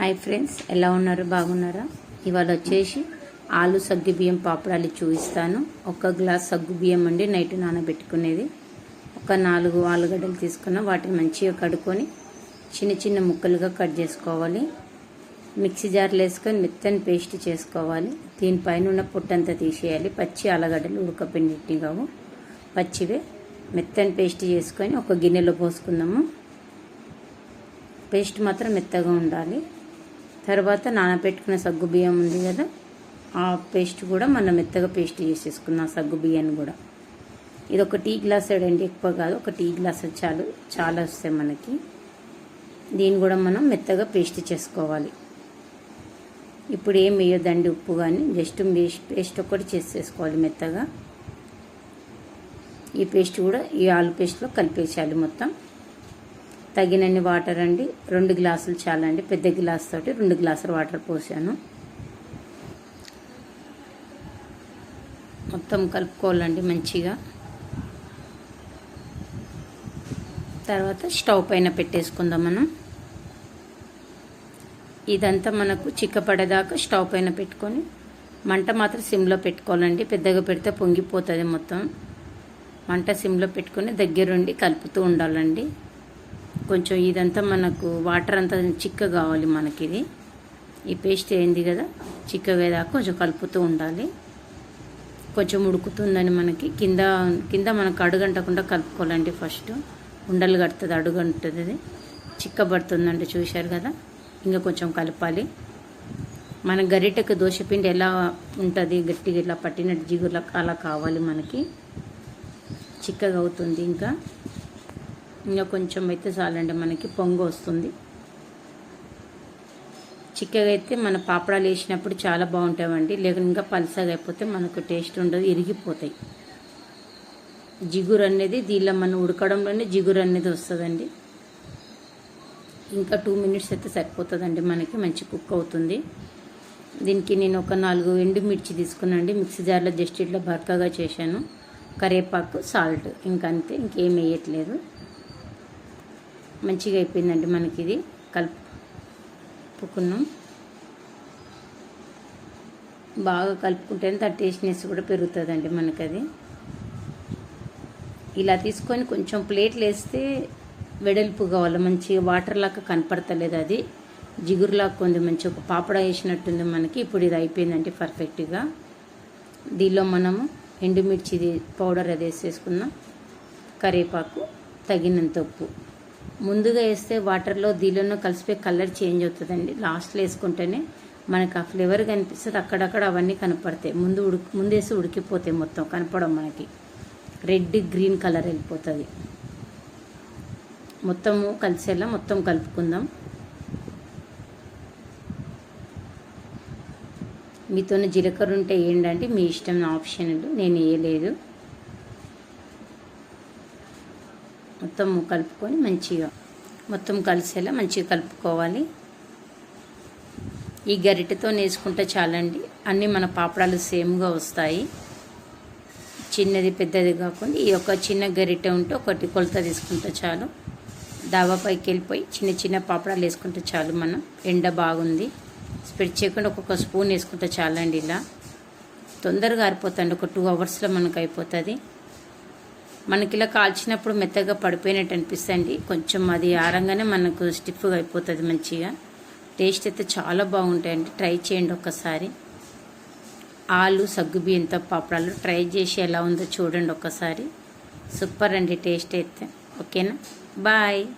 Hi friends ఎలా ఉన్నారు? బాగున్నారా? ఇవాళ వచ్చేసి ఆలు సగ్గు బియ్యం పాపడాలు చూపిస్తాను. ఒక గ్లాస్ సగ్గు బియ్యం అండి నైట్ నానబెట్టుకునేది. ఒక నాలుగు ఆలుగడ్డలు తీసుకున్న వాటిని మంచిగా కడుక్కొని చిన్న చిన్న ముక్కలుగా కట్ చేసుకోవాలి. మిక్సీ జార్లు వేసుకొని మెత్తని పేస్ట్ చేసుకోవాలి. దీనిపైన ఉన్న పొట్టంతా తీసేయాలి. పచ్చి ఆలుగడ్డలు ఉడకపిండి పచ్చివే మెత్తని పేస్ట్ చేసుకొని ఒక గిన్నెలో పోసుకుందాము. పేస్ట్ మాత్రం మెత్తగా ఉండాలి. తర్వాత నానబెట్టుకున్న సగ్గు బియ్యం ఉంది కదా ఆ పేస్ట్ కూడా మనం మెత్తగా పేస్ట్ చేసేసుకున్నాం సగ్గు బియ్యాన్ని కూడా. ఇది ఒక టీ గ్లాస్ అండి ఎక్కువ కాదు ఒక టీ గ్లాస్ చాలు చాలా వస్తాయి మనకి. దీన్ని కూడా మనం మెత్తగా పేస్ట్ చేసుకోవాలి. ఇప్పుడు ఏం వేయొద్దండి ఉప్పు కానీ జస్ట్ పేస్ట్ ఒకటి చేసేసుకోవాలి మెత్తగా. ఈ పేస్ట్ కూడా ఈ ఆలు పేస్ట్లో కలిపేసేయాలి మొత్తం. తగినన్ని వాటర్ అండి. రెండు గ్లాసులు చాలండి. పెద్ద గ్లాస్ తోటి రెండు గ్లాసులు వాటర్ పోసాను. మొత్తం కలుపుకోవాలండి మంచిగా. తర్వాత స్టవ్ పైన పెట్టేసుకుందాం మనం. ఇదంతా మనకు చిక్కపడేదాకా స్టవ్ పైన పెట్టుకొని మంట మాత్రం సిమ్లో పెట్టుకోవాలండి. పెద్దగా పెడితే పొంగిపోతుంది మొత్తం. మంట సిమ్లో పెట్టుకొని దగ్గరుండి కలుపుతూ ఉండాలండి. కొంచెం ఇదంతా మనకు వాటర్ అంతా చిక్క కావాలి మనకి ఇది ఈ పేస్ట్ అయింది కదా చిక్కవేదాకా కొంచెం కలుపుతూ ఉండాలి. కొంచెం ఉడుకుతుందని మనకి కింద కింద మనకు అడుగంటకుండా కలుపుకోవాలండి ఫస్ట్. ఉండలు కడుతుంది అడుగంటుంది అది చిక్కబడుతుందంటే చూశారు కదా? ఇంకా కొంచెం కలపాలి. మన గరిటెకు దోశపిండి ఎలా ఉంటుంది? గట్టిగా ఇలా పట్టినట్టు జిగురులా అలా కావాలి మనకి. చిక్కగా అవుతుంది ఇంకా. ఇంకా కొంచెం అయితే చాలండి మనకి పొంగు వస్తుంది. చిక్కగా అయితే మన పాపడాలు వేసినప్పుడు చాలా బాగుంటాయండి. లేక ఇంకా పలసగా అయిపోతే మనకు టేస్ట్ ఉండదు ఇరిగిపోతాయి. జిగురు అనేది దీనిలో మనం ఉడకడంలోనే జిగురు అనేది వస్తుందండి. ఇంకా టూ మినిట్స్ అయితే సరిపోతుందండి మనకి మంచి కుక్ అవుతుంది. దీనికి నేను ఒక నాలుగు ఎండుమిర్చి తీసుకున్నాండి మిక్సీ జార్లో జస్ట్ ఇట్లా బర్కగా చేశాను. కరివేపాకు సాల్ట్ ఇంకంతే ఇంకేం వేయట్లేదు. మంచిగా అయిపోయిందండి మనకి ఇది కలుపుకున్నాం. బాగా కలుపుకుంటేనే ఆ టేస్ట్నెస్ కూడా పెరుగుతుందండి మనకి అది ఇలా తీసుకొని కొంచెం ప్లేట్లు వేస్తే వెడల్పు కావాలి. మంచిగా వాటర్ లాగా కనపడతలేదు అది. జిగురులాగా ఉంది. మంచి ఒక పాపడ వేసినట్టుంది మనకి. ఇప్పుడు ఇది అయిపోయిందంటే పర్ఫెక్ట్గా. దీనిలో మనము ఎండుమిర్చి పౌడర్ అది వేసేసుకున్నాం. కరివేపాకు తగినంత ఉప్పు. ముందుగా వేస్తే వాటర్లో దీనిలో కలిసిపోయి కలర్ చేంజ్ అవుతుందండి. లాస్ట్లో వేసుకుంటేనే మనకు ఆ ఫ్లేవర్ కనిపిస్తుంది. అక్కడక్కడ అవన్నీ కనపడతాయి. ముందు ఉడికి ముందేసి ఉడికిపోతాయి మొత్తం. కనపడం మనకి. రెడ్ గ్రీన్ కలర్ వెళ్ళిపోతుంది. మొత్తము కలిసేలా మొత్తం కలుపుకుందాం. మీతో జీలకర్ర ఉంటే ఏంటంటే మీ ఇష్టం ఆప్షన్లు నేను వేయలేదు. మొత్తం కలుపుకొని మంచిగా మొత్తం కలిసేలా మంచిగా కలుపుకోవాలి. ఈ గరిటెతో వేసుకుంటే చాలండి. అన్నీ మన పాపడాలు సేమ్గా వస్తాయి. చిన్నది పెద్దది కాకుండా ఈ యొక్క చిన్న గరిటె ఉంటే ఒకటి కొలత తీసుకుంటే చాలు. డాబా పైకి వెళ్ళిపోయి చిన్న చిన్న పాపడాలు వేసుకుంటే చాలు మనం. ఎండ బాగుంది. స్ప్రెడ్ చేయకుండా ఒక్కొక్క స్పూన్ వేసుకుంటే చాలండి ఇలా. తొందరగా ఆరిపోతుంది. ఒక టూ అవర్స్లో మనకు అయిపోతుంది. మనకి ఇలా కాల్చినప్పుడు మెత్తగా పడిపోయినట్టు అనిపిస్తుంది కొంచెం అది ఆరంగానే మనకు స్టిఫ్గా అయిపోతుంది మంచిగా. టేస్ట్ అయితే చాలా బాగుంటాయండి. ట్రై చేయండి ఒక్కసారి. ఆలు సగ్గుబియ్యంతో పాపడాలు ట్రై చేసి ఎలా ఉందో చూడండి ఒక్కసారి. సూపర్ అండి టేస్ట్ అయితే. ఓకేనా? బాయ్.